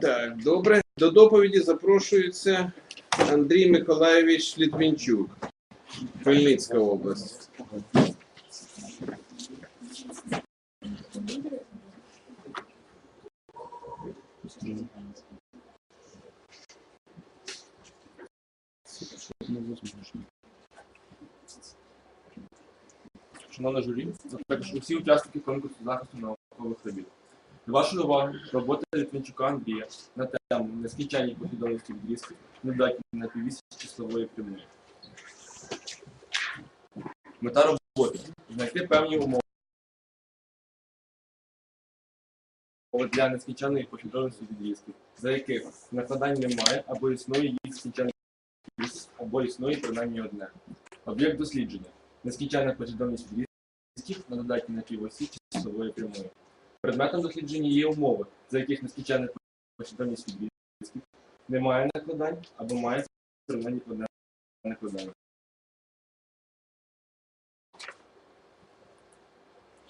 Так, добре. До доповіді запрошується Андрій Миколаєвич Літвінчук, Хмельницька область. Шановне журі, також усі учасники конкурсу захисту наукових робіт. До вашої робота Літвінчука Андрія на тему нескінченні послідовності відрізків, недатні на піввісі числової прямої. Мета роботи знайти певні умови для нескінченної послідовності відрізків, за яких накладань немає або існує їх скінченний відрізок, або існує принаймні одне. Об'єкт дослідження нескінченна послідовність відрізків на додатній напівосі часової прямої. Предметом дослідження є умови, за яких нескінченна послідовність відрізків немає накладань або має принаймні накладання.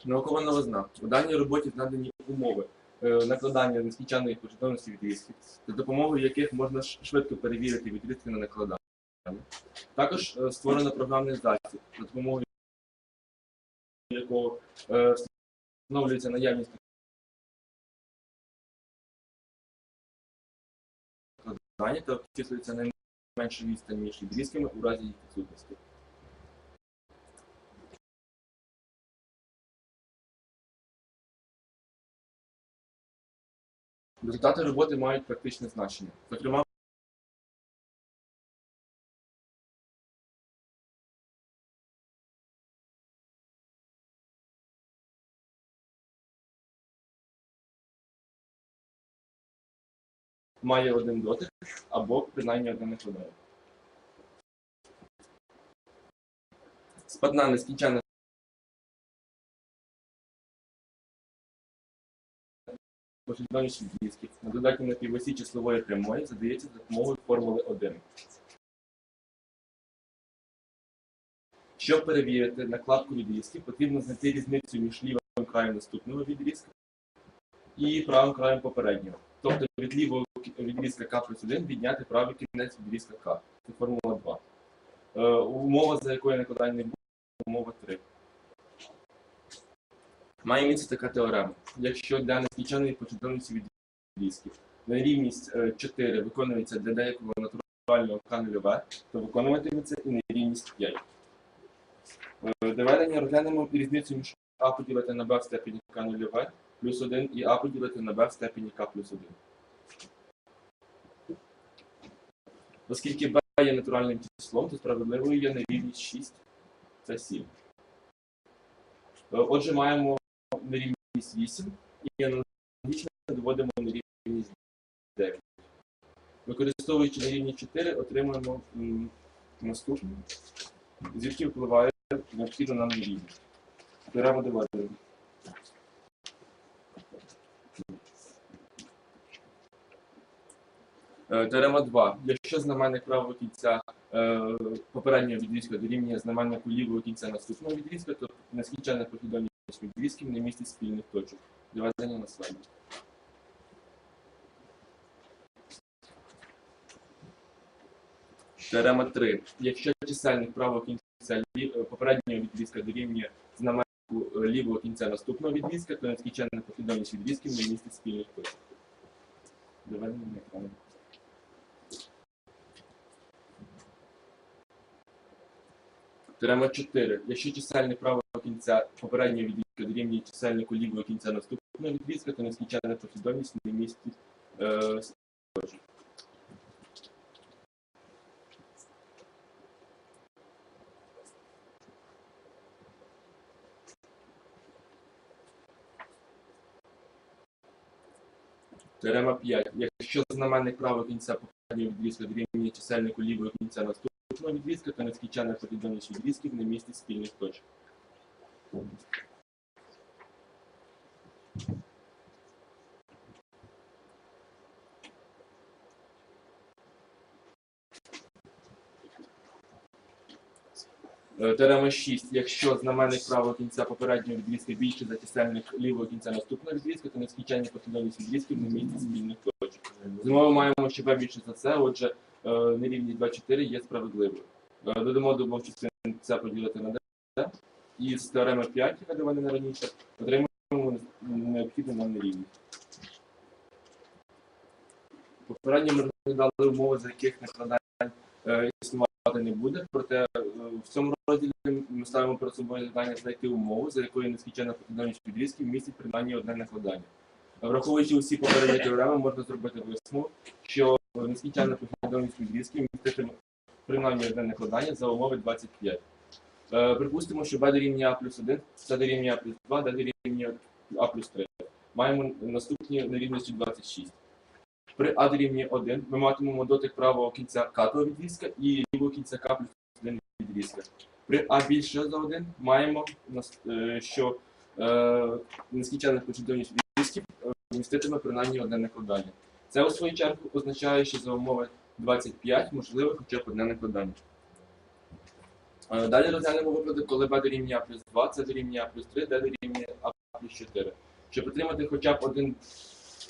Наукова новизна. У даній роботі надані умови е, накладання нескінченної послідовності відрізків, за допомогою яких можна швидко перевірити відрізки на накладання. Також е, створено програмний засіб, за допомогою якого е, встановлюється наявність накладання та обчислюється менше відстань між відрізками у разі їх відсутності. Результати роботи мають практичне значення. Зокрема, має один дотик або принаймні одне накладання. Спадна нескінченна послідовність відрізків на додатній напівосі числової прямої задається за допомогою формули 1. Щоб перевірити накладку відрізків, потрібно знайти різницю між лівим краєм наступного відрізка і правим краєм попереднього. Тобто від лівого відрізка К плюс 1 відняти правий кінець відрізка К. Це формула 2. Е, умова, за якою накладання не буде, умова 3. Має місце така теорема. Якщо для нескінченної послідовності відрізків нерівність е, 4 виконується для деякого натурального К нульове, то виконуватиметься і нерівність 5. Е, Доведення розглянемо різницю між А поділити на Б в степені К нульове плюс 1 і А поділити на Б в степені К плюс 1. Оскільки Б є натуральним числом, то справедливою є нерівність 6. Це 7. Е, Отже, маємо нерівність 8 і аналогічно доводимо нерівність 9. Використовуючи нерівність 4, отримуємо м, наступне, звідки впливає необхідна нам нерівність. Теорема доводимо. Теорема 2. Якщо знаменник правого кінця е, попереднього відрізка дорівнює знаменнику лівого кінця наступного відрізка, то нескінченна послідовність відрізків не містить спільних точок. Доведення на слайді. Теорема 3. Якщо чисельник правого кінця е, попереднього відрізка дорівнює знаменнику е, лівого кінця наступного відрізка, то нескінченна послідовність відрізків не містить спільних точок. Доведення на екрані. Теорема 4. Якщо чисельник правого кінця попереднього відрізка дорівнює чисельнику лівого кінця наступного відрізка, то нескінченна послідовність не містить е. Теорема 5. Якщо знаменник правого кінця попереднього відрізка дорівнює чисельнику лівого кінця наступного відрізка, то нескінченна послідовність відрізків не містить спільних точок. Е, Теорема 6. Якщо знаменник правого кінця попереднього відрізка більше за чисельник лівого кінця наступного відрізка, то нескінченні послідовність відрізків не містить спільних точок. Зимово маємо ще Б більше за це, отже, нерівність 2,4 є справедливою. Е, Додамо до це поділити на D, і з теореми 5, яка доведена раніше, отримуємо необхідну нам нерівність. Попередньо ми розглядали умови, за яких накладань е, існувати не буде, проте е, в цьому розділі ми ставимо перед собою завдання знайти умову, за якою нескінченна послідовність відрізків містить принаймні одне накладання. Враховуючи усі попередні теореми, можна зробити висновок, що нескінченна послідовність відрізків міститиме принаймні одне накладання за умови 25. Е, припустимо, що b дорівнює a плюс 1, c дорівнює a плюс 2, d дорівнює a плюс 3. Маємо наступні нерівності 26. При а дорівнює 1 ми матимемо дотик правого кінця катого відрізка і лівого кінця к плюс 1 відрізка. При а більше за 1 маємо, е, що е, нескінченна послідовність відрізків е, міститиме принаймні одне накладання. Це у свою чергу означає, що за умови 25 можливо хоча б одне накладання. Е, Далі розглянемо випадок, коли b дорівнює a плюс 2, c дорівнює a плюс 3, d дорівнює a плюс 4. Щоб отримати хоча б один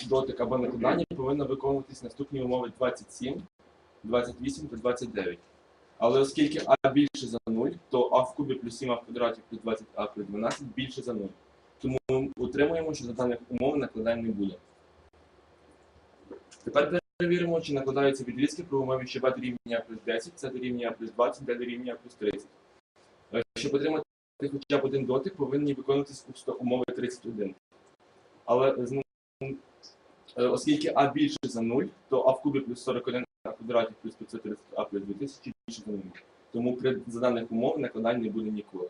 дотик або накладання, повинно виконуватись наступні умови 27, 28 та 29. Але оскільки а більше за 0, то а в кубі плюс 7а в квадраті плюс 20а плюс 12 більше за 0. Тому утримуємо, що за даних умов накладань не буде. Тепер перевіримо, чи накладаються відрізки при умові, що b a плюс 10, c дорівнює a плюс 20, d дорівнює плюс 30. Е, Щоб отримати хоча б один дотик, повинні 100 умови 31. Але е, оскільки а більше за 0, то а в кубі плюс 41 а квадраті плюс 530 а плюс 2000 більше за 0. Тому при за даних умов накладань не буде ніколи.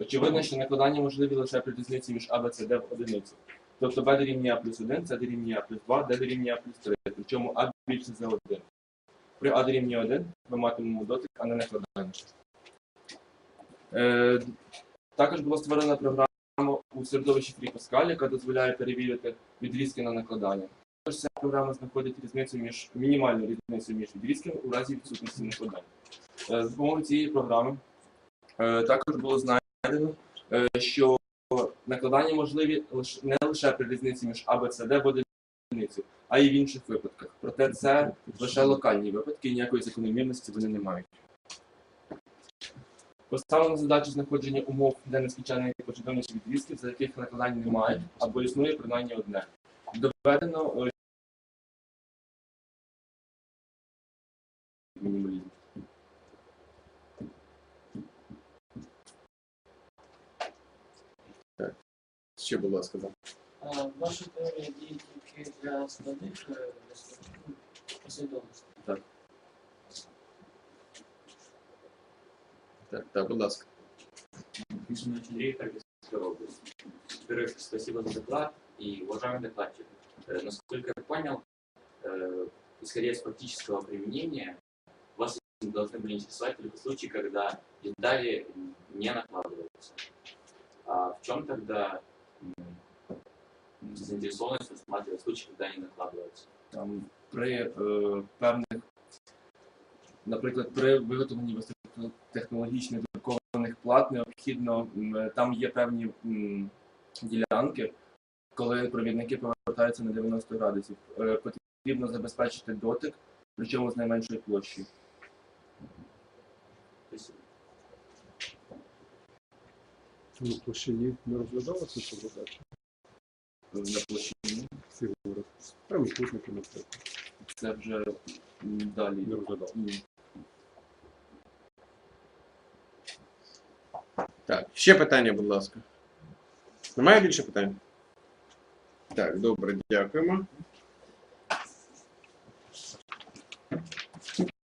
Очевидно, що накладання можливі лише при різниці між А, Б, С, Д в одиницю. Тобто b дорівнює плюс 1, c дорівнює a плюс 2, d дорівнює плюс 3, причому a більше за 1. При a дорівнює 1 ми матимемо дотик, а не накладання. Е, також була створена програма у середовищі FreePascal, яка дозволяє перевірити відрізки на накладання. Також ця програма знаходить різницю між мінімальну різницю між відрізками у разі відсутності накладань. Е, за допомогою цієї програми е, також було знайдено, е, що накладання можливі не лише при різниці між А, Д в одиницю, а й в інших випадках. Проте це лише локальні випадки, і ніякої закономірності вони не мають. Поставлено задачу знаходження умов для нескінченної послідовності відрізків, за яких накладань немає, або існує принаймні одне. Доведено е, мінімалізм. Ще, будь ласка, да. А, Ваша теорія діє тільки для складних е, для складних послідовностей. Так, так, будь ласка. Пишем директор Кировской области. Во-первых, спасибо за доклад и уважаемый докладчик. Э, Насколько я понял, э, исходя из практического применения, вас должны были интересовать только случаи, когда детали не накладываются. А в чем тогда м, заинтересованность рассматривать случаи, когда они накладываются? Там при е, певних, наприклад, при виготовленні високотехнологічних друкованих плат необхідно м, там є певні м, ділянки, коли провідники повертаються на 90 градусів. Е, Потрібно забезпечити дотик, причому з найменшою площею. Спасибо. Ну, площині не розглядалося ця задача. На площині Фігури. Прямокутники, наприклад. це вже далі. Не розглядав. Так, ще питання, будь ласка. Немає більше питань? Так, добре, дякуємо.